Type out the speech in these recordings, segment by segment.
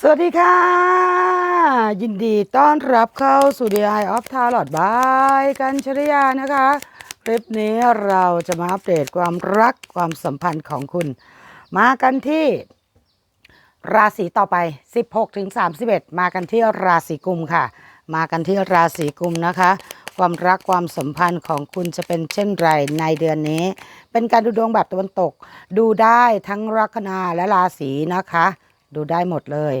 สวัสดีค่ะ ยินดีต้อนรับเข้าสู่ The Eye of Tarot by กันชริยานะคะ คลิปนี้เราจะมาอัปเดตความรักความสัมพันธ์ของคุณ มากันที่ ราศีต่อไป 16ถึง31 มากันที่ราศีกุมค่ะ มากันที่ราศีกุมนะคะ ความรักความสัมพันธ์ของคุณจะเป็นเช่นไรในเดือนนี้ เป็นการดูดวงแบบตะวันตก ดูได้ทั้งลัคนาและราศีนะคะ ดูได้หมดเลย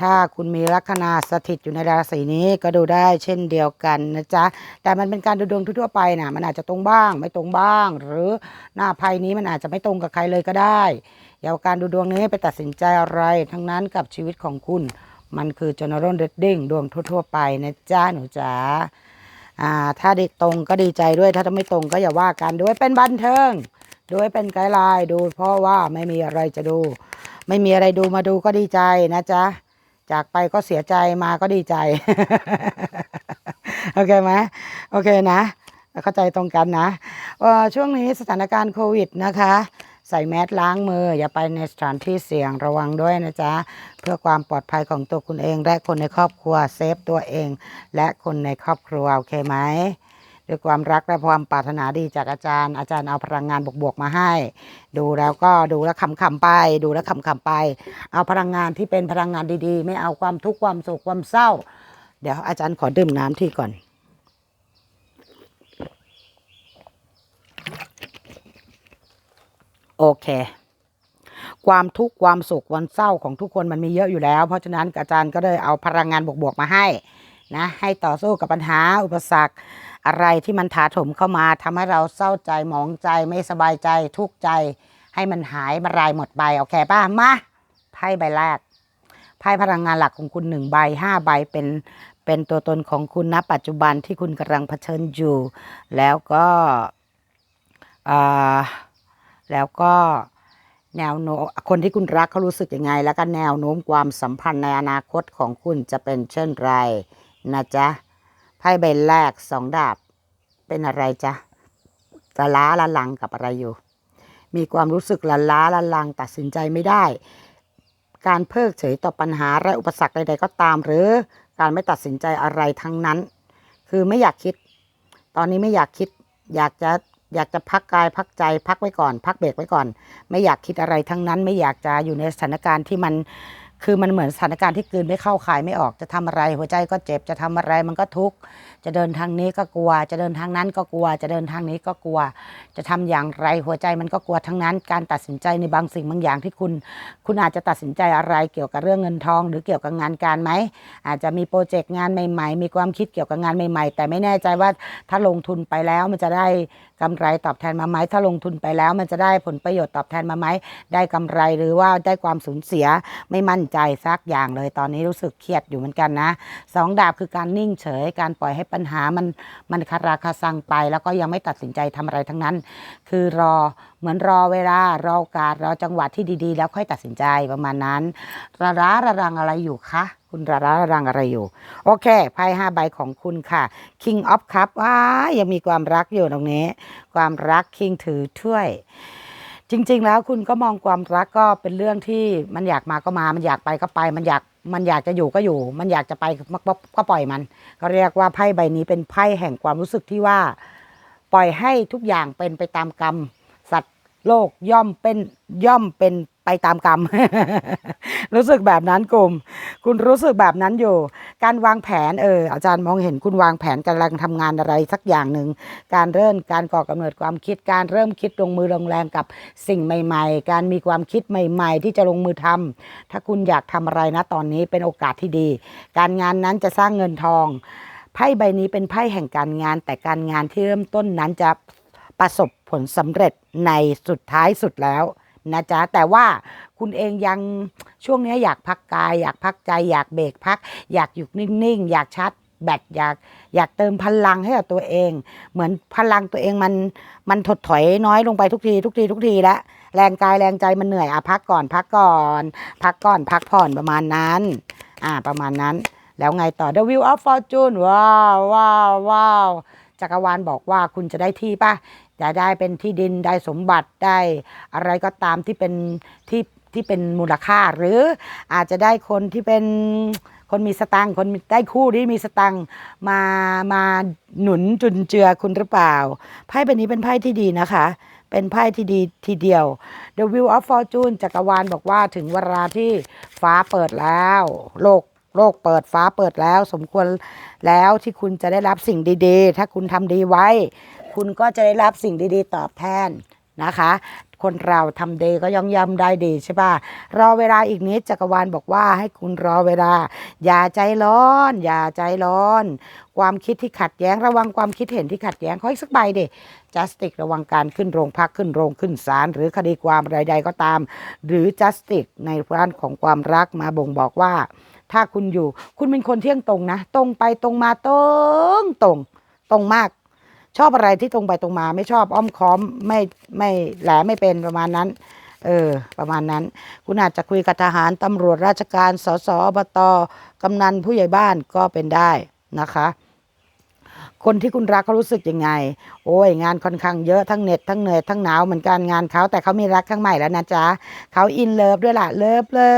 ถ้าคุณมีลัคนาสถิตอยู่ในราศีนี้ก็ดูได้เช่นเดียวกันนะจ๊ะ แต่มันเป็นการดูดวงทั่วไปนะมันอาจจะตรงบ้าง ไม่ตรงบ้าง หรือหน้าไพ่นี้มันอาจจะไม่ตรงกับใครเลยก็ได้อย่าเอาการดูดวงนี้ไปตัดสินใจอะไร ทั้งนั้นกับชีวิตของคุณ มันคือ general reading ดวงทั่ว ๆ ไปนะจ๊ะหนูจ๋าอ่าถ้าได้ตรงก็ดีใจด้วยถ้าไม่ตรงก็อย่าว่ากันด้วยเป็นบันเทิงด้วยเป็นไกด์ไลน์ดูเพราะว่าไม่มีอะไรจะดู ไม่มีอะไรดูมาดูก็ดีใจนะจ๊ะ จากไปก็เสียใจมาก็ดีใจ โอเคไหมโอเคนะ เข้าใจตรงกันนะช่วงนี้สถานการณ์โควิดนะคะใส่แมสล้างมือ อย่าไปในสถานที่เสี่ยงระวังด้วยนะจ๊ะ เพื่อความปลอดภัยของตัวคุณเอง และคนในครอบครัวเซฟตัวเอง และคนในครอบครัว โอเคไหม ด้วยความรักและความปรารถนาดีจากอาจารย์ อาจารย์เอาพลังงานบวกๆมาให้ ดูแล้วก็ดูแล้วขำๆไป ดูแล้วขำๆไป เอาพลังงานที่เป็นพลังงานดีๆ ไม่เอาความทุกข์ความโศกความเศร้า เดี๋ยวอาจารย์ขอดื่มน้ำที่ก่อนโอเค ความทุกข์ความสุขความเศร้าของทุกคนมันมีเยอะอยู่แล้ว เพราะฉะนั้นอาจารย์ก็เลยเอาพลังงานบวกๆมาให้ นะให้ต่อสู้กับปัญหาอุปสรรคอะไรที่มันถาโถมเข้ามาทำให้เราเศร้าใจหมองใจไม่สบายใจทุกข์ใจ ให้มันหายมารายหมดไปโอเคป่ะมาไพ่ใบแรกไพ่พลังงานหลักของคุณหนึ่งใบห้าใบเป็นเป็นตัวตนของคุณณปัจจุบันที่คุณกำลังเผชิญอยู่ แล้วก็แล้วก็แนวโน้มคนที่คุณรักเขารู้สึกยังไง แล้วก็แนวโน้มความสัมพันธ์ในอนาคตของคุณจะเป็นเช่นไร นะจ๊ะไพ่ใบแรกสองดาบ เป็นอะไรจ๊ะละล้าละลังกับอะไรอยู่ มีความรู้สึกละล้าละลังตัดสินใจไม่ได้ การเพิกเฉยต่อปัญหาและอุปสรรคใดๆก็ตาม หรือการไม่ตัดสินใจอะไรทั้งนั้น คือไม่อยากคิด ตอนนี้ไม่อยากคิด อยากจะอยากจะพักกายพักใจพักไว้ก่อน พักเบรกไว้ก่อน ไม่อยากคิดอะไรทั้งนั้น ไม่อยากจะอยู่ในสถานการณ์ที่มัน คือมันเหมือนสถานการณ์ที่กืนไม่เข้าคายไม่ออกจะทำอะไรหัวใจก็เจ็บจะทำอะไรมันก็ทุกข์จะเดินทางนี้ก็กลัว จะเดินทางนั้นก็กลัว จะเดินทางนี้ก็กลัว จะทำอย่างไรหัวใจมันก็กลัวทั้งนั้น การตัดสินใจในบางสิ่งบางอย่างที่คุณ คุณอาจจะตัดสินใจอะไรเกี่ยวกับเรื่องเงินทอง หรือเกี่ยวกับงานการไหมอาจจะมีโปรเจกต์งานใหม่ ๆ มีความคิดเกี่ยวกับงานใหม่ ๆ แต่ไม่แน่ใจว่าถ้าลงทุนไปแล้วมันจะได้ กำไรตอบแทนมาไหมถ้าลงทุนไปแล้วมันจะได้ผลประโยชน์ตอบแทนมาไหมได้กำไรหรือว่าได้ความสูญเสียไม่มั่นใจสักอย่างเลย ตอนนี้รู้สึกเครียดอยู่เหมือนกันนะสองดาบคือการนิ่งเฉย การปล่อยให้ปัญหามันมันคาราคาซังไป แล้วก็ยังไม่ตัดสินใจทำอะไรทั้งนั้น คือรอ เหมือนรอเวลารอโอกาสรอจังหวะที่ดีๆ แล้วค่อยตัดสินใจประมาณนั้นระร้าระรังอะไรอยู่คะคุณระร้าระรังอะไรอยู่ โอเคไพ่ห้าใบของคุณค่ะ King of Cup ว้ายังมีความรักอยู่ตรงนี้ ความรัก King ถือถ้วยจริง ๆ แล้วคุณก็มองความรักก็เป็นเรื่องที่มันอยากมาก็มา มันอยากไปก็ไป มันอยากมันอยากจะอยู่ก็อยู่ มันอยากจะไปก็ก็ปล่อยมัน ก็เรียกว่าไพ่ใบนี้เป็นไพ่แห่งความรู้สึกที่ว่า ปล่อยให้ทุกอย่างเป็นไปตามกรรม โลกย่อมเป็นย่อมเป็นไปตามกรรม รู้สึกแบบนั้นกลุ่ม คุณรู้สึกแบบนั้นอยู่ การวางแผนเอออาจารย์มองเห็นคุณวางแผนกำลังทำงานอะไรสักอย่างหนึ่ง การเริ่มการก่อกำเนิดความคิด การเริ่มคิดลงมือลงแรงกับสิ่งใหม่ ๆ การมีความคิดใหม่ ๆ ที่จะลงมือทำถ้าคุณอยากทำอะไรนะตอนนี้เป็นโอกาสที่ดี การงานนั้นจะสร้างเงินทองไพ่ใบนี้เป็นไพ่แห่งการงาน แต่การงานที่เริ่มต้นนั้นจะ ประสบผลสำเร็จในสุดท้ายสุดแล้วนะจ๊ะแต่ว่าคุณเองยังช่วงนี้อยากพักกาย อยากพักใจ อยากเบรกพัก อยากอยู่นิ่งๆ อยากชาร์จแบตอยากอยากเติมพลังให้กับตัวเอง เหมือนพลังตัวเองมันมันถดถอยน้อยลงไปทุกทีทุกทีทุกทีแล้วแรงกายแรงใจมันเหนื่อยอะพักก่อนพักก่อน พักก่อนพักผ่อนประมาณนั้น อ่าประมาณนั้น แล้วไงต่อ The Wheel of Fortune ว้าวว้าวว้าวจักรวาลบอกว่าคุณจะได้ที่ป่ะ จะได้เป็นที่ดินได้สมบัติได้อะไรก็ตามที่เป็นที่ที่เป็นมูลค่า หรืออาจจะได้คนที่เป็นคนมีสตังค์คนได้คู่ที่มีสตังค์มามาหนุนจุนเจือคุณหรือเปล่า ไพ่ใบนี้เป็นไพ่ที่ดีนะคะ เป็นไพ่ที่ดีทีเดียว The Wheel of Fortune จักรวาลบอกว่าถึงเวลาที่ฟ้าเปิดแล้ว โลกโลกเปิดฟ้าเปิดแล้ว สมควรแล้วที่คุณจะได้รับสิ่งดี ๆ ถ้าคุณทำดีไว้ คุณก็จะได้รับสิ่งดีๆ ตอบแทนนะคะ คนเราทำดีก็ย่อมย่อมได้ดีใช่ป่ะ รอเวลาอีกนิดจักรวาลบอกว่าให้คุณรอเวลา อย่าใจร้อน อย่าใจร้อน ความคิดที่ขัดแย้งระวังความคิดเห็นที่ขัดแย้งขออีกสักใบเดิ justice ระวังการขึ้นโรงพักขึ้นโรงขึ้นศาลหรือคดีความใดๆก็ตาม หรือ justice ในด้านของความรักมาบ่งบอกว่า ถ้าคุณอยู่ คุณเป็นคนเที่ยงตรงนะ ตรงไปตรงมาตรงตรงตรงมาก ชอบอะไรที่ตรงไปตรงมา ไม่ชอบอ้อมค้อมไม่ไม่แหลไม่เป็นประมาณนั้น เออ ประมาณนั้น คุณอาจจะคุยกับทหารตำรวจราชการสสอบตกำนันผู้ใหญ่บ้านก็เป็นได้นะคะคนที่คุณรักเขารู้สึกยังไง โอ้ยงานค่อนข้างเยอะทั้งเหน็ดทั้งเหนื่อยทั้งหนาวเหมือนกันงานเขาแต่เขามีรักข้างใหม่แล้วนะจ๊ะเขาอินเลิฟด้วยล่ะเลิฟเลิ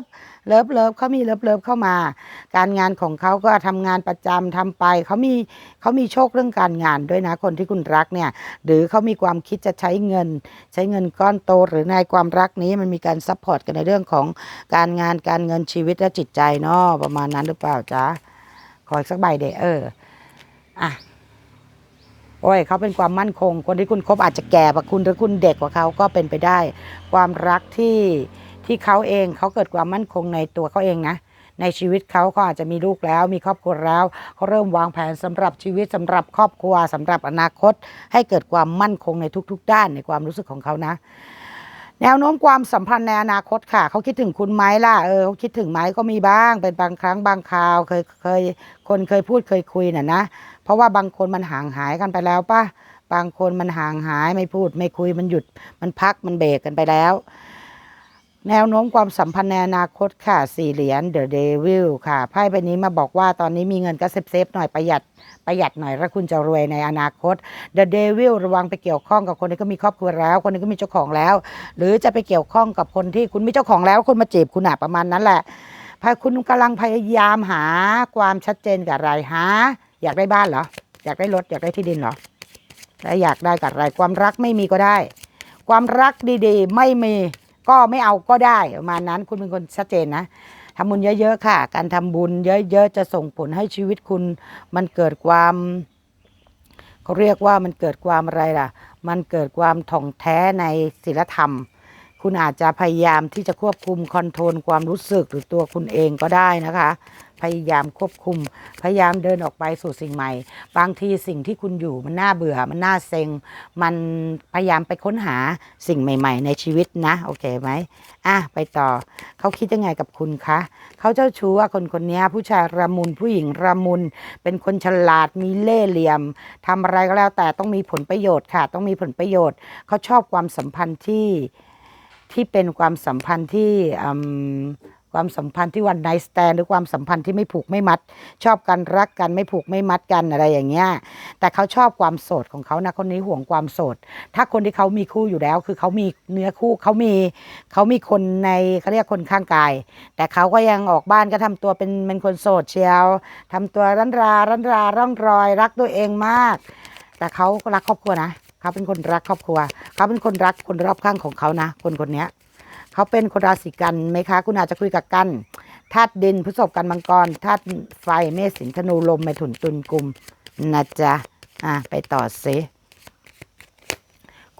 ฟ เลิฟเลิฟเขามีเลิฟเลิฟเข้ามา การงานของเขาก็ทำงานประจำทำไปเขามีเขามีโชคเรื่องการงานด้วยนะคนที่คุณรักเนี่ยหรือเขามีความคิดจะใช้เงิน ใช้เงินก้อนโต หรือในความรักนี้มันมีการซัพพอร์ตกันในเรื่องของการงานการเงินชีวิตและจิตใจเนาะประมาณนั้นหรือเปล่าจ๊ะขออีกสักใบเดเอออะโอ้ยเขาเป็นความมั่นคง คนที่คุณคบอาจจะแก่กว่าคุณหรือคุณเด็กกว่าเขาก็เป็นไปได้ ความรักที่ ที่เขาเองเขาเกิดความมั่นคงในตัวเขาเองนะในชีวิตเขาก็อาจจะมีลูกแล้ว มีครอบครัวแล้วเขาเริ่มวางแผนสำหรับชีวิตสำหรับครอบครัวสำหรับอนาคต ให้เกิดความมั่นคงในทุก ๆ ด้านในความรู้สึกของเขานะ แนวโน้มความสัมพันธ์ในอนาคตค่ะ เขาคิดถึงคุณไหมล่ะเออเขาคิดถึงไหมก็มีบ้างเป็นบางครั้งบางคราวเคยเคยคนเคยพูดเคยคุยน่ะนะ เพราะว่าบางคนมันห่างหายกันไปแล้วป่ะบางคนมันห่างหายไม่พูดไม่คุยมันหยุดมันพักมันเบรกกันไปแล้ว แนวโน้มความสัมพันธ์ในอนาคตค่ะสี่เหรียญ The Devil ค่ะไพ่ใบนี้มาบอกว่าตอนนี้มีเงินก็เซฟเซฟหน่อยประหยัดประหยัดหน่อยแล้วคุณจะรวยในอนาคต The Devil ระวังไปเกี่ยวข้องกับคนที่ก็มีครอบครัวแล้ว คนที่ก็มีเจ้าของแล้ว หรือจะไปเกี่ยวข้องกับคนที่คุณมีเจ้าของแล้ว คนมาจีบคุณอะประมาณนั้นแหละพาคุณกำลังพยายามหาความชัดเจนกับอะไรหาอยากได้บ้านเหรออยากได้รถอยากได้ที่ดินเหรอถ้าอยากได้กับอะไรความรักไม่มีก็ได้ ความรักดีๆ ไม่มี ก็ไม่เอาก็ได้ประมาณนั้นคุณเป็นคนชัดเจนนะทำบุญเยอะๆค่ะ การทำบุญเยอะๆจะส่งผลให้ชีวิตคุณ มันเกิดความเขาเรียกว่ามันเกิดความอะไรล่ะ มันเกิดความถ่องแท้ในศีลธรรม คุณอาจจะพยายามที่จะควบคุมคอนโทรลความรู้สึกหรือตัวคุณเองก็ได้นะคะ พยายามควบคุม พยายามเดินออกไปสู่สิ่งใหม่ บางทีสิ่งที่คุณอยู่มันน่าเบื่อ มันน่าเซ็ง มันพยายามไปค้นหาสิ่งใหม่ ๆ ในชีวิตนะ โอเคไหมอะไปต่อ เขาคิดยังไงกับคุณคะเขาเจ้าชู้ว่าคนคนนี้ผู้ชายระมุนผู้หญิงระมุน เป็นคนฉลาดมีเล่ห์เหลี่ยมทำอะไรก็แล้วแต่ต้องมีผลประโยชน์ค่ะ ต้องมีผลประโยชน์ เขาชอบความสัมพันธ์ที่ที่เป็นความสัมพันธ์ที่อืม ความสัมพันธ์ที่วันไนสแตนหรือความสัมพันธ์ที่ไม่ผูกไม่มัด ชอบกันรักกันไม่ผูกไม่มัดกันอะไรอย่างเงี้ยแต่เขาชอบความโสดของเขานะคนนี้ห่วงความโสด ถ้าคนที่เขามีคู่อยู่แล้ว คือเขามีเนื้อคู่เขามีเขามีคนในเขาเรียกคนข้างกาย แต่เขาก็ยังออกบ้านก็ทำตัวเป็นเป็นคนโสดเชียวทำตัวรันรารันราร่องรอย รักตัวเองมาก แต่เขาก็รักครอบครัวนะเขาเป็นคนรักครอบครัว เขาเป็นคนรักคนรอบข้างของเขานะ คนคนนี้ เขาเป็นคนราศีกันไหมคะ คุณอาจจะคุยกับกันธาตุดินพฤษภกันมังกรธาตุไฟเมษสิงธนูลมเมถุนตุลกุมนะจ๊ะอะไปต่อสิ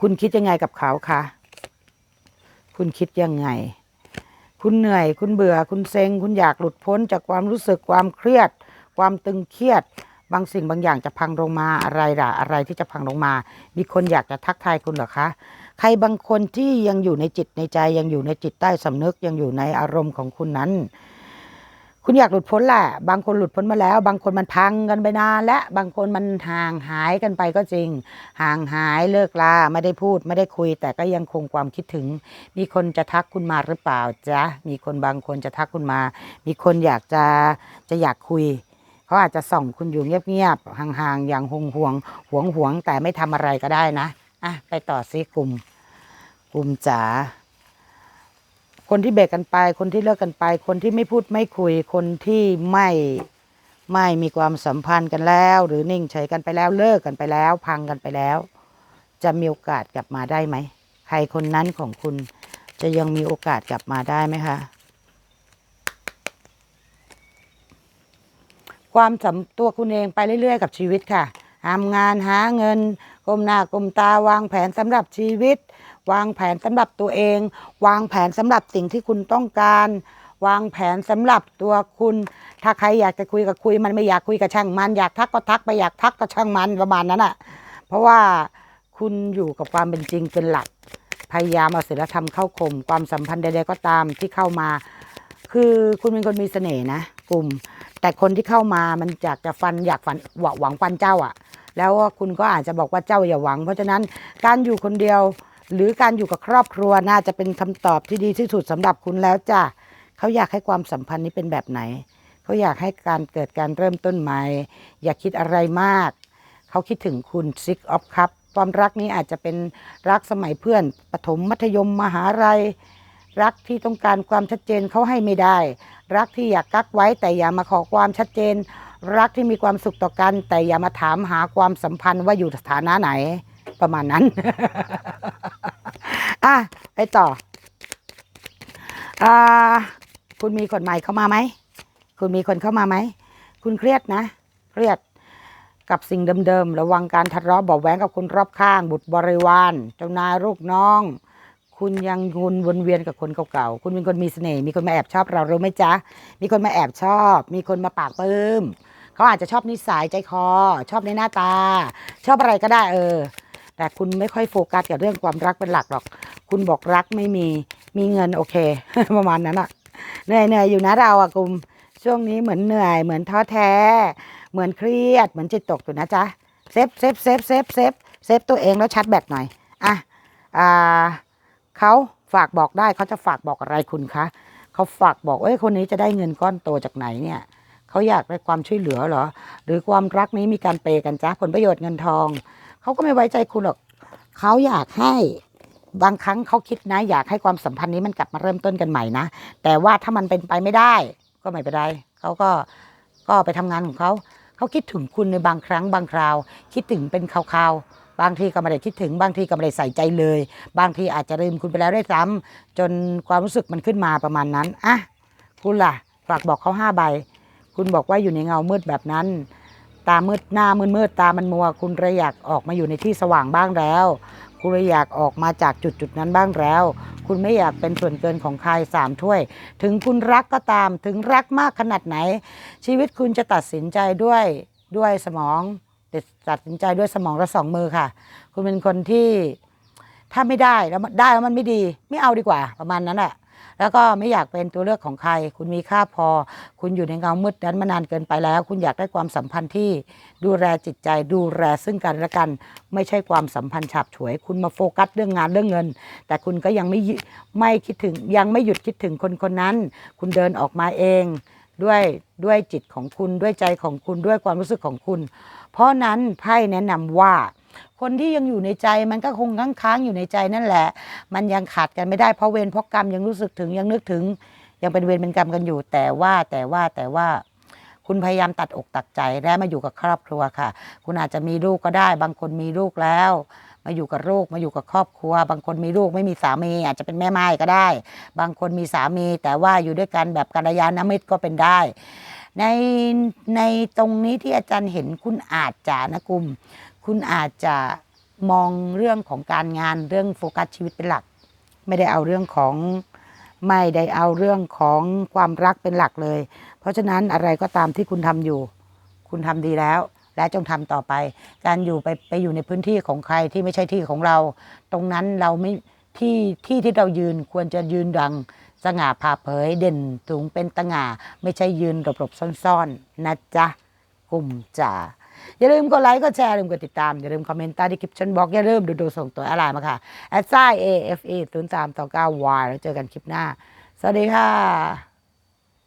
คุณคิดยังไงกับเขาคะคุณคิดยังไง คุณเหนื่อย คุณเบื่อ คุณเซ็ง คุณอยากหลุดพ้นจากความรู้สึกความเครียด ความตึงเครียด บางสิ่งบางอย่างจะพังลงมาอะไรล่ะ อะไรที่จะพังลงมา มีคนอยากจะทักทายคุณเหรอคะ ใครบางคนที่ยังอยู่ในจิตในใจยังอยู่ในจิตใต้สำนึกยังอยู่ในอารมณ์ของคุณนั้น คุณอยากหลุดพ้นแหละ บางคนหลุดพ้นมาแล้ว บางคนมันพังกันไปนานและบางคนมันห่างหายกันไปก็จริง ห่างหายเลิกลาไม่ได้พูดไม่ได้คุย แต่ก็ยังคงความคิดถึง มีคนจะทักคุณมาหรือเปล่าจ๊ะมีคนบางคนจะทักคุณมา มีคนอยากจะจะอยากคุยเขาอาจจะส่องคุณอยู่เงียบๆห่างๆอย่างห่วงห่วงหวงหวงแต่ไม่ทำอะไรก็ได้นะ อะไปต่อซิกลุ่มกลุ่มจ๋าคนที่เบรกกันไป คนที่เลิกกันไป คนที่ไม่พูดไม่คุย คนที่ไม่ไม่มีความสัมพันธ์กันแล้ว หรือนิ่งเฉยกันไปแล้วเลิกกันไปแล้ว พังกันไปแล้ว จะมีโอกาสกลับมาได้ไหมใครคนนั้นของคุณจะยังมีโอกาสกลับมาได้ไหมคะความสำตัวคุณเองไปเรื่อย ๆ กับชีวิตค่ะ ทำงานหาเงินก้มหน้าก้มตาวางแผนสำหรับชีวิต วางแผนสำหรับตัวเอง วางแผนสำหรับสิ่งที่คุณต้องการ วางแผนสำหรับตัวคุณ ถ้าใครอยากจะคุยก็คุยมันไม่อยากคุยกับช่างมัน อยากทักก็ทักไปอยากทักก็ช่างมันประมาณนั้นอะ เพราะว่าคุณอยู่กับความเป็นจริงเป็นหลัก พยายามเอาศีลธรรมเข้าข่มความสัมพันธ์ใดๆก็ตามที่เข้ามา คือคุณเป็นคนมีเสน่ห์นะ กลุ่ม แต่คนที่เข้ามามันอยากจะฟันอยากฟันหวังหวังฟันเจ้าอะ่ะ แล้วคุณก็อาจจะบอกว่าเจ้าอย่าหวัง เพราะฉะนั้นการอยู่คนเดียวหรือการอยู่กับครอบครัวน่าจะเป็นคำตอบที่ดีที่สุดสำหรับคุณแล้วจ้ะเขาอยากให้ความสัมพันธ์นี้เป็นแบบไหน เขาอยากให้การเกิดการเริ่มต้นใหม่ อย่าคิดอะไรมาก เขาคิดถึงคุณ Six of Cup ความรักนี้อาจจะเป็นรักสมัยเพื่อนปฐมมัธยมมหาลัย รักที่ต้องการความชัดเจนเขาให้ไม่ได้ รักที่อยากกักไว้แต่อย่ามาขอความชัดเจน รักที่มีความสุขต่อกัน แต่อย่ามาถามหาความสัมพันธ์ว่าอยู่สถานะไหน ประมาณนั้น อะไปต่ออ่าคุณมีคนใหม่เข้ามาไหม คุณมีคนเข้ามาไหม คุณเครียดนะ เครียดกับสิ่งเดิมๆ ระวังการทะเลาะเบาะแว้งกับคนรอบข้าง บุตรบริวาร เจ้านายลูกน้อง คุณยังวนวนเวียนกับคนเก่าๆ คุณเป็นคนมีเสน่ห์ มีคนมาแอบชอบเรารู้ไหมจ๊ะ มีคนมาแอบชอบ มีคนมาปากปลื้ม เขาอาจจะชอบนิสัยใจคอ ชอบในหน้าตา ชอบอะไรก็ได้เออ แต่คุณไม่ค่อยโฟกัสกับเรื่องความรักเป็นหลักหรอก คุณบอกรักไม่มีมีเงินโอเค ประมาณนั้นอะเหนื่อยเหนื่อยอยู่นะเราอะกุมช่วงนี้เหมือนเหนื่อย เหมือนท้อแท้ เหมือนเครียด เหมือนจิตตกอยู่นะจ๊ะเซฟเซฟเซฟเซฟเซฟเซฟตัวเองแล้วชัดแบตหน่อยอะอ่าเขาฝากบอกได้เขาจะฝากบอกอะไรคุณคะเขาฝากบอกเอ้ยคนนี้จะได้เงินก้อนโตจากไหนเนี่ย เขาอยากได้ความช่วยเหลือเหรอ หรือความรักนี้มีการเปย์กันจ้าผลประโยชน์เงินทอง เขาก็ไม่ไว้ใจคุณหรอกเขาอยากให้บางครั้งเขาคิดนะ อยากให้ความสัมพันธ์นี้มันกลับมาเริ่มต้นกันใหม่นะ แต่ว่าถ้ามันเป็นไปไม่ได้ ก็ไม่เป็นไรเขาก็ก็ไปทำงานของเขาเขาคิดถึงคุณในบางครั้งบางคราว คิดถึงเป็นคราวๆบางทีก็ไม่ได้คิดถึง บางทีก็ไม่ได้ใส่ใจเลย บางทีอาจจะลืมคุณไปแล้วได้ซ้ำจนความรู้สึกมันขึ้นมาประมาณนั้นอะคุณล่ะฝากบอกเขาห้าใบ คุณบอกว่าอยู่ในเงามืดแบบนั้น ตามืดหน้ามืดมืดตามันมัว คุณเลยอยากออกมาอยู่ในที่สว่างบ้างแล้ว คุณเลยอยากออกมาจากจุดจุดนั้นบ้างแล้ว คุณไม่อยากเป็นส่วนเกินของใครสามถ้วย ถึงคุณรักก็ตาม ถึงรักมากขนาดไหน ชีวิตคุณจะตัดสินใจด้วยด้วยสมองตัดสินใจด้วยสมองและสองมือค่ะ คุณเป็นคนที่ถ้าไม่ได้แล้วได้แล้วมันไม่ดี ไม่เอาดีกว่า ประมาณนั้นแหละ แล้วก็ไม่อยากเป็นตัวเลือกของใคร คุณมีค่าพอ คุณอยู่ในเงามืดนั้นมานานเกินไปแล้ว คุณอยากได้ความสัมพันธ์ที่ดูแลจิตใจ ดูแลซึ่งกันและกัน ไม่ใช่ความสัมพันธ์ฉับฉวย คุณมาโฟกัสเรื่องงานเรื่องเงิน แต่คุณก็ยังไม่ไม่คิดถึงยังไม่หยุดคิดถึงคนคนนั้น คุณเดินออกมาเอง ด้วยด้วยจิตของคุณด้วยใจของคุณด้วยความรู้สึกของคุณ เพราะนั้นไพ่แนะนำว่า คนที่ยังอยู่ในใจมันก็คงค้างค้างๆอยู่ในใจนั่นแหละ มันยังขาดกันไม่ได้เพราะเวรเพราะกรรมยังรู้สึกถึงยังนึกถึง ยังเป็นเวรเป็นกรรมกันอยู่ แต่ว่าแต่ว่าแต่ว่าคุณพยายามตัดอกตัดใจและมาอยู่กับครอบครัวค่ะ คุณอาจจะมีลูกก็ได้ บางคนมีลูกแล้ว มาอยู่กับลูกมาอยู่กับครอบครัว บางคนมีลูกไม่มีสามี อาจจะเป็นแม่ไม้ก็ได้ บางคนมีสามี แต่ว่าอยู่ด้วยกันแบบกัลยาณมิตรก็เป็นได้ ในในตรงนี้ที่อาจารย์เห็นคุณอาจจะนะกุม คุณอาจจะมองเรื่องของการงานเรื่องโฟกัสชีวิตเป็นหลัก ไม่ได้เอาเรื่องของไม่ได้เอาเรื่องของความรักเป็นหลักเลย เพราะฉะนั้นอะไรก็ตามที่คุณทำอยู่ คุณทำดีแล้ว และจงทำต่อไป การอยู่ไปไปอยู่ในพื้นที่ของใครที่ไม่ใช่ที่ของเรา ตรงนั้นเราไม่ที่ที่ที่เรายืนควรจะยืนดังสง่าผ่าเผยเด่นสูงเป็นตง่าไม่ใช่ยืนหลบๆซ่อนๆนะจ๊ะกลุ่มจ่าอย่าลืมกดไลค์กดแชร์อย่าลืมกดติดตาม อย่าลืมคอมเมนต์ใต้ดีคลิปชันบอกอย่าลืมดูดูส่งตัวอะไรมาค่ะแอดไซเอฟเอศูนย์สามต่อเก้าวายแล้วเจอกันคลิปหน้า สวัสดีค่ะ